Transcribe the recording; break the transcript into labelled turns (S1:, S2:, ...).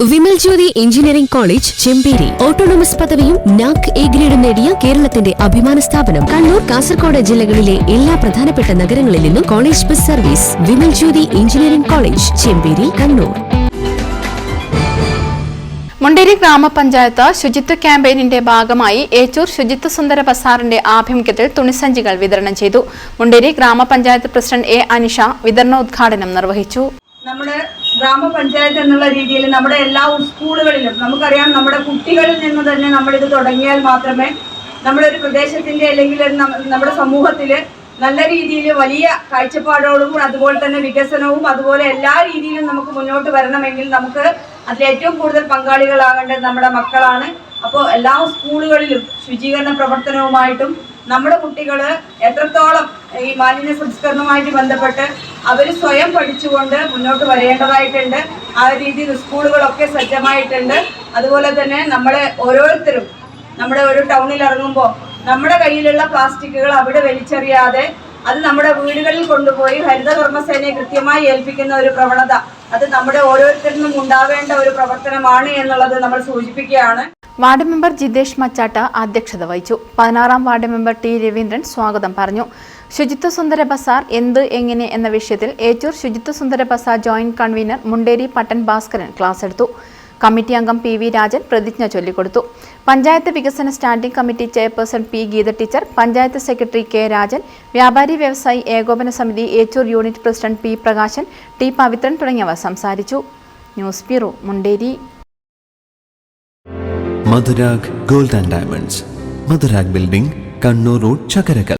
S1: Vimal Jyothi engineering college Chemperi. Autonomous പദവിയും NAAC A ഗ്രേഡും നേടിയ കേരളത്തിന്റെ അഭിമാന സ്ഥാപനം. കണ്ണൂർ കാസർഗോഡ് ജില്ലകളിലെ എല്ലാ പ്രധാനപ്പെട്ട നഗരങ്ങളിൽ നിന്നും college bus service. Vimal Jyothi engineering college Chemperi Kannur.
S2: Munderi ഗ്രാമപഞ്ചായത്ത് ശുചിത്വ ക്യാമ്പയിനിന്റെ ഭാഗമായി ഏച്ചൂർ ശുചിത്വ സുന്ദര ബസാറിന്റെ ആഭിമുഖ്യത്തിൽ തുണിസഞ്ചികൾ വിതരണം ചെയ്തു. മുണ്ടേരി ഗ്രാമപഞ്ചായത്ത് പ്രസിഡന്റ് എ അനിഷ വിതരണോദ്ഘാടനം നിർവഹിച്ചു.
S3: നമ്മുടെ ഗ്രാമപഞ്ചായത്ത് എന്നുള്ള രീതിയിൽ നമ്മുടെ എല്ലാ സ്കൂളുകളിലും നമുക്കറിയാം നമ്മുടെ കുട്ടികളിൽ നിന്ന് തന്നെ നമ്മളിത് തുടങ്ങിയാൽ മാത്രമേ നമ്മുടെ ഒരു പ്രദേശത്തിന്റെ അല്ലെങ്കിൽ നമ്മുടെ സമൂഹത്തിൽ നല്ല രീതിയിൽ വലിയ കാഴ്ചപ്പാടോടും അതുപോലെ തന്നെ വികസനവും അതുപോലെ എല്ലാ രീതിയിലും നമുക്ക് മുന്നോട്ട് വരണമെങ്കിൽ നമുക്ക് അതിൽ ഏറ്റവും കൂടുതൽ പങ്കാളികളാകേണ്ടത് നമ്മുടെ മക്കളാണ്. അപ്പോൾ എല്ലാ സ്കൂളുകളിലും ശുചീകരണ പ്രവർത്തനവുമായിട്ടും നമ്മുടെ കുട്ടികൾ എത്രത്തോളം ഈ മാലിന്യ സംസ്കരണവുമായിട്ട് ബന്ധപ്പെട്ട് അവർ സ്വയം പഠിച്ചുകൊണ്ട് മുന്നോട്ട് വരേണ്ടതായിട്ടുണ്ട്. ആ രീതിയിൽ സ്കൂളുകളൊക്കെ സജ്ജമായിട്ടുണ്ട്. അതുപോലെ തന്നെ നമ്മളെ ഓരോരുത്തരും നമ്മുടെ ഒരു ടൗണിൽ ഇറങ്ങുമ്പോൾ നമ്മുടെ കയ്യിലുള്ള പ്ലാസ്റ്റിക്കുകൾ അവിടെ വലിച്ചെറിയാതെ അത് നമ്മുടെ വീടുകളിൽ കൊണ്ടുപോയി ഹരിതകർമ്മസേനയെ കൃത്യമായി ഏൽപ്പിക്കുന്ന ഒരു പ്രവണത അത് നമ്മുടെ ഓരോരുത്തരിലും ഉണ്ടാവേണ്ട ഒരു പ്രവർത്തനമാണ് എന്നുള്ളത് നമ്മൾ സൂചിപ്പിക്കുകയാണ്.
S2: വാർഡ് മെമ്പർ ജിതേഷ് മച്ചാട്ട അധ്യക്ഷത വഹിച്ചു. പതിനാറാം വാർഡ് മെമ്പർ ടി രവീന്ദ്രൻ സ്വാഗതം പറഞ്ഞു. ശുചിത്വ സുന്ദര ബസാർ എന്ത് എങ്ങനെ എന്ന വിഷയത്തിൽ ഏച്ചൂർ ശുചിത്വ സുന്ദര Bazar joint convener Munderi Pattan Bhaskaran class എടുത്തു. കമ്മിറ്റി അംഗം പി വി രാജൻ പ്രതിജ്ഞ ചൊല്ലിക്കൊടുത്തു. പഞ്ചായത്ത് വികസന standing committee chairperson P Geetha teacher panchayat secretary K Rajan വ്യാപാരി വ്യവസായി ഏകോപന സമിതി Echur unit president P Prakashan T Pavithran തുടങ്ങിയവർ സംസാരിച്ചു. News bureau Munderi.
S4: Madhurag gold and diamonds. Madhurag building Kannur road Chakkarakal